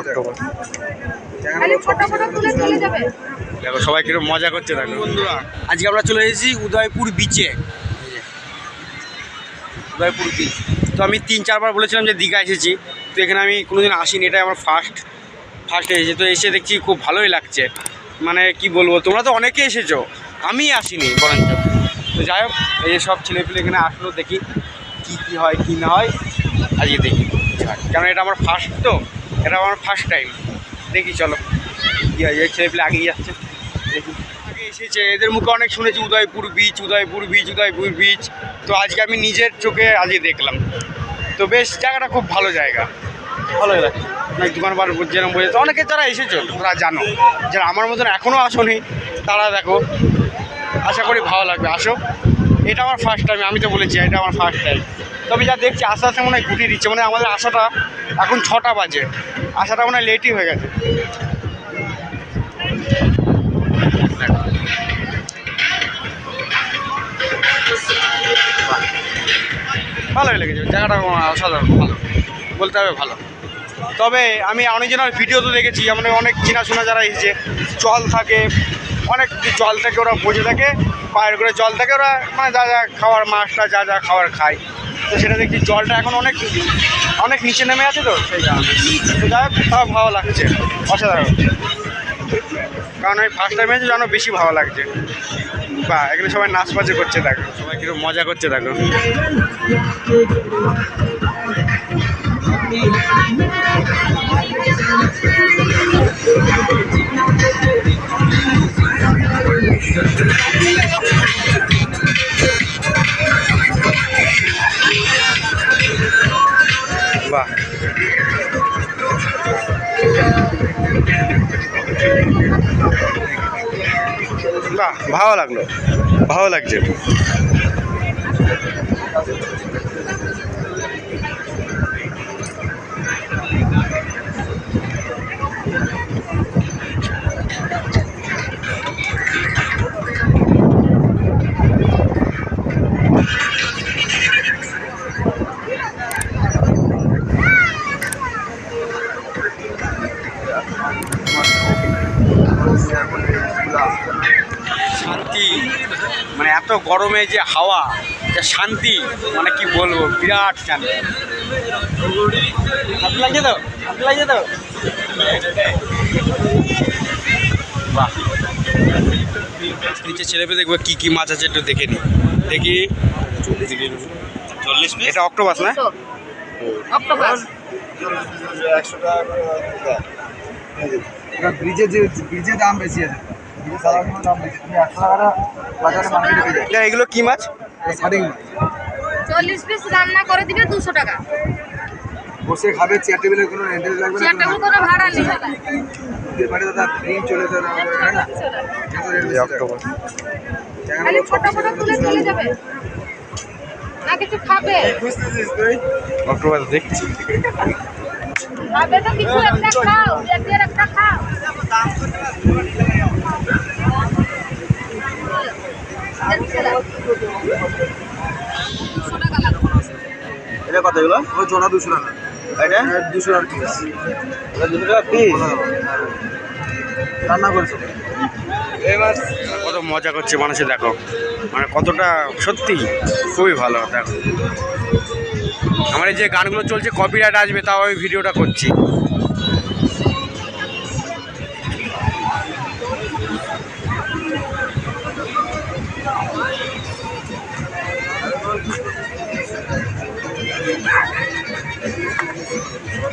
October. দেখো সবাই কীরকম মজা করছে দেখো। বন্ধুরা আজকে আমরা চলে এসেছি উদয়পুর বিচে উদয়পুর বিচ তো আমি তিন চারবার বলেছিলাম যে দীঘা এসেছি। তো এখানে আমি কোনোদিন আসিনি এটাই আমার ফার্স্ট ফার্স্ট এসেছি। তো এসে দেখছি খুব ভালোই লাগছে। মানে কি বলব তোমরা তো অনেকে এসেছ আমি আসিনি বরঞ্চ। তো যাই হোক এই যে সব ছেলেপিলে এখানে আসলো দেখি কি কি হয় কি না হয় আজকে দেখি। কারণ এটা আমার ফার্স্ট তো? এটা আমার ফার্স্ট টাইম দেখি চলো। কি হয় এই ছেলেপিলে আগেই যাচ্ছে। দেখি। আগে এসেছে। এদের মুখে অনেক শুনেছি Udaipur beach Udaipur beach Udaipur beach তো আজকে আমি নিজের চোখে আজকে দেখলাম। তো বেশ জায়গাটা খুব ভালো জায়গা। ভালোই লাগে অনেক দোকানবার যেরকম বোঝাচ্ছে অনেকে যারা এসেছ তোমরা জানো। যারা আমার মতন এখনও আসোনি তারা দেখো। আশা করি ভালো লাগবে। আসো। এটা আমার ফার্স্ট টাইম আমি তো বলেছি এটা আমার ফার্স্ট টাইম তবে যা দেখছি, আস্তে আস্তে মনে হয় গুটিয়ে দিচ্ছে। মানে আমাদের আসাটা এখন ছটা বাজে। আসাটা মনে হয় লেটই হয়ে গেছে। ভালোই লেগেছে। জায়গাটা অসাধারণ, ভালো। বলতে হবে ভালো। তবে আমি অনেকজনের ভিডিও তো দেখেছি মানে অনেক চেনাশোনা যারা এসেছে, জল থাকে, অনেক জল থাকে, ওরা বসে থাকে, পায়ের করে জল থাকে, ওরা মানে যা যা খাওয়ার, মাছটা যা যা খাওয়ার খায়। তো সেটা দেখছি জলটা এখন অনেক অনেক নিচে নেমে আছে তো, সেই কারণে। যাই হোক, তাও ভালো লাগছে, অসাধারণ। কারণ আমি ফার্স্ট টাইম যেন বেশি ভালো লাগছে। বা, এখানে সবাই নাচ বাজে করছে, দেখো। সবাই কীরকম মজা করছে, দেখো। বাহ ভালো লাগল। ভালো লাগছে। শান্তি। মানে এত গরমে যে হাওয়া যে শান্তি মানে কি বলব বিরাট শান্তি। লাগছে তো লাগছে তো বাহ। নিচে ছেলে পেয়ে দেখব কি কি মাছ আছে একটু দেখে নি। দেখি। চল্লিশ এটা অক্টোপাস না? অক্টোপাস ব্রিজে যে ব্রিজে দাম বেশি আছে। এগুলো কি মাছ? যাবে চল্লিশ পিস রান্না করে দিবে দুশো টাকা। বসে খাবে চেয়ার টেবিলের কোনো রেন্টেজ লাগবে না চেয়ার টেবিল কোনো ভাড়া নেই। বাড়ি দাদা প্রিন্ট চলে তো না তাই খালি ফটো ফটো তুলে চলে যাবে না কিছু খাবে। অক্টোপাস দেখছি। খাবে তো কিছু একটা খাও একটা খাও দুশো টাকা লাগবে এটা কত এগুলো? ওই জোড়া দুশো টাকা। এটা? দুশো টাকা পিস এটা দুশো টাকা পিস রান্না করেছ? কত মজা করছে মানুষে দেখো। মানে কতটা সত্যি খুবই ভালো দেখো। আমার এই যে গানগুলো চলছে কপিরাইট আসবে তাও আমি ভিডিওটা করছি।